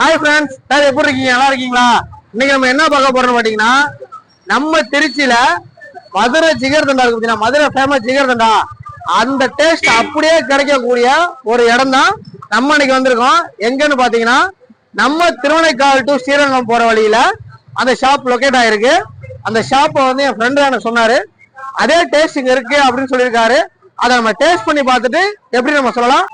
Hi friends sir எப்படி இருக்கீங்க? நல்லா இருக்கீங்களா? இன்னைக்கு நம்ம என்ன பார்க்க போறோம்னு பாத்தீங்கன்னா நம்ம திருச்சியில மதுரை ஜிகர் தண்டா இருக்கு மதுரை ஃபேமஸ் ஜிகர் தண்டா. அந்த டேஸ்ட் அப்படியே கிடைக்கக்கூடிய ஒரு இடம் தான் நம்ம இன்னைக்கு வந்திருக்கோம். எங்கன்னு பாத்தீங்கன்னா நம்ம திருவனைக்காவல் டு ஸ்ரீரங்கம் போற வழியில அந்த ஷாப் லொக்கேட் ஆயிருக்கு. அந்த ஷாப்பை வந்து என் ஃப்ரெண்டு எனக்கு சொன்னாரு. அதே டேஸ்ட் இங்க இருக்கு அப்படின்னு சொல்லியிருக்காரு. அதை நம்ம டேஸ்ட் பண்ணி பார்த்துட்டு எப்படி நம்ம சொல்லலாம்?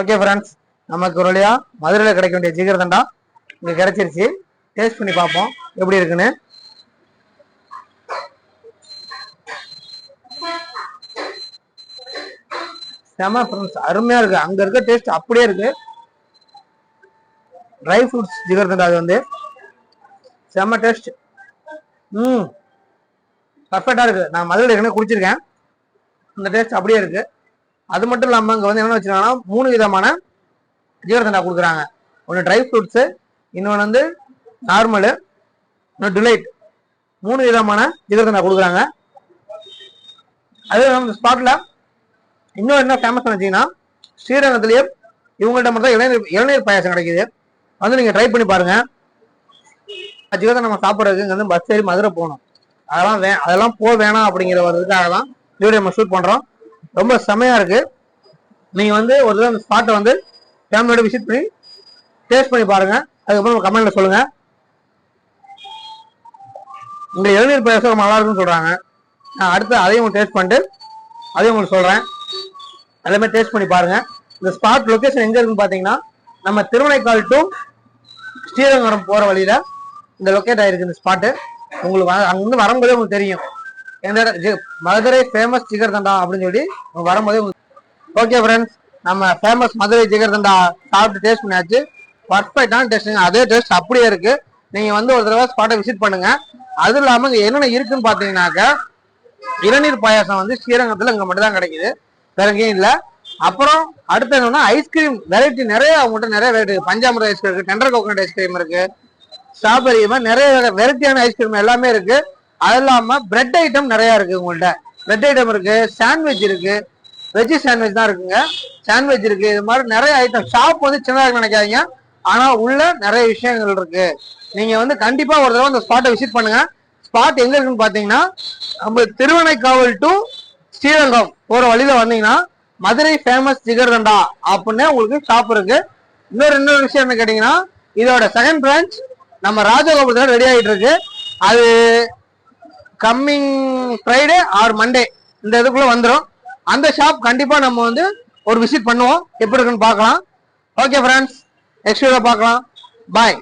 ஓகே ஃப்ரெண்ட்ஸ் நமக்கு ஒரு வழியாக மதுரையில் கிடைக்க வேண்டிய ஜிகர் இங்கே கிடைச்சிருச்சு. டேஸ்ட் பண்ணி பார்ப்போம். எப்படி இருக்குன்னு. செம ஃப்ரெண்ட்ஸ் அருமையாக இருக்குது அங்கே இருக்க டேஸ்ட் அப்படியே இருக்கு. ட்ரை ஃப்ரூட்ஸ் ஜிகர்தண்டா அது வந்து. செம டேஸ்ட் ம். பர்ஃபெக்டாக இருக்குது நான் மதுரையில் ஏற்கனவே குடிச்சிருக்கேன். அந்த டேஸ்ட் அப்படியே இருக்கு. அது மட்டும் இல்லாமல் இங்கே வந்து என்ன வச்சுருக்காங்கன்னா மூணு விதமான ஜீரசண்டா கொடுக்குறாங்க. ஒன்று ட்ரை ஃப்ரூட்ஸு இன்னொன்று வந்து நார்மலு இன்னொரு டிலைட் மூணு விதமான ஜீரசண்டா கொடுக்குறாங்க. அதே நம்ம ஸ்பாட்டில் இன்னும் என்ன ஃபேமஸ் வச்சீங்கன்னா ஸ்ரீரங்கத்துலேயே இவங்கள்ட்ட மட்டும் தான் இளநீர் இளநீர் பாயாசம் கிடைக்குது. வந்து நீங்கள் ட்ரை பண்ணி பாருங்கள் ஜீரதம் நம்ம சாப்பிட்றதுக்கு இங்கே வந்து பஸ் ஏறி மதுரை போகணும். அதெல்லாம் வே அதெல்லாம் போக வேணாம் அப்படிங்கிற ஒரு இதுக்காக தான் வீடியோ நம்ம ஷூட் பண்ணுறோம் ரொம்ப செமையா இருக்கு. நீங்க வந்து ஒரு தடவை அந்த ஸ்பாட்டை வந்து ஃபேமிலியோட விசிட் பண்ணி டேஸ்ட் பண்ணி பாருங்க. அதுக்கப்புறம் கமெண்ட்ல சொல்லுங்க. இந்த இளநீர் பாயசம் ரொம்ப நல்லா இருக்குன்னு சொல்றாங்க. நான் அடுத்து அதையும் டேஸ்ட் பண்ணிட்டு அதையும் உங்களுக்கு சொல்றேன். எல்லாமே டேஸ்ட் பண்ணி பாருங்க. இந்த ஸ்பாட் லொக்கேஷன் எங்க இருக்குன்னு பாத்தீங்கன்னா நம்ம திருவனைக்கால் டு ஸ்ரீரங்கம் போற வழியில இந்த லொக்கேட் ஆயிருக்கு இந்த ஸ்பாட்டு உங்களுக்கு வ- அங்கிருந்து வரும்போதே உங்களுக்கு தெரியும். எந்த ஜி- மதுரை ஃபேமஸ் ஜிகர் தண்டா அப்படின்னு சொல்லி வரும்போதே ஓகே ஃப்ரெண்ட்ஸ் நம்ம ஃபேமஸ் மதுரை ஜிகர் தண்டா சாப்பிட்டு டேஸ்ட் பண்ணியாச்சு. பர்ஃபெக்டான டேஸ்ட்டுங்க அதே டேஸ்ட் அப்படியே இருக்கு. நீங்க வந்து ஒரு தடவை ஸ்பாட்டை விசிட் பண்ணுங்க. அது இல்லாம இங்க என்னென்ன இருக்குன்னு பாத்தீங்கன்னாக்க இளநீர் பாயாசம் வந்து ஸ்ரீரங்கத்துல இங்க மட்டும் தான் கிடைக்குது. வேற எங்கேயும் அப்புறம் அடுத்து என்னன்னா ஐஸ்கிரீம் வெரைட்டி நிறைய அவங்ககிட்ட நிறைய வெரைட்டி பஞ்சாமிரத ஐஸ்கிரீம் இருக்கு டெண்டர் கோகனட் ஐஸ்கிரீம் இருக்கு ஸ்ட்ராபெரி மாதிரி நிறைய வெரைட்டியான ஐஸ்கிரீம் எல்லாமே இருக்கு. அது இல்லாம பிரெட் ஐட்டம் நிறைய இருக்கு உங்கள்ட்ட. பிரெட் ஐட்டம் இருக்கு சாண்ட்விச் இருக்கு. வெஜ் சாண்ட்விச் தான் இருக்குங்க. சாண்ட்விச் இருக்கு. இது மாதிரி நிறைய ஐட்டம் ஷாப் வந்து சின்னதாக நினைக்காதீங்க. ஆனா உள்ள நிறைய விஷயங்கள் இருக்கு. நீங்க வந்து கண்டிப்பா ஒரு தடவை அந்த ஸ்பாட்டை விசிட் பண்ணுங்க. ஸ்பாட் எங்க இருக்குன்னு பாத்தீங்கன்னா நம்ம திருவனைக்காவல் டு ஸ்ரீரங்கம் போற வழியில வந்தீங்கன்னா மதுரை ஃபேமஸ் ஜிகர்தண்டா அப்படின்னு உங்களுக்கு ஷாப் இருக்கு. இன்னொரு இன்னொரு விஷயம் என்ன கேட்டீங்கன்னா இதோட செகண்ட் பிரான்ச் நம்ம ராஜகோபுரத்தில் ரெடி ஆகிட்டு இருக்கு. அது கம்மிங் ஃப்ரைடே ஆர் மண்டே இந்த இதுக்குள்ள வந்துடும் அந்த ஷாப் கண்டிப்பா நம்ம வந்து ஒரு விசிட் பண்ணுவோம். எப்படி இருக்குன்னு பார்க்கலாம். ஓகே ஃப்ரெண்ட்ஸ் நெக்ஸ்ட் வீடியோ பார்க்கலாம். பாய்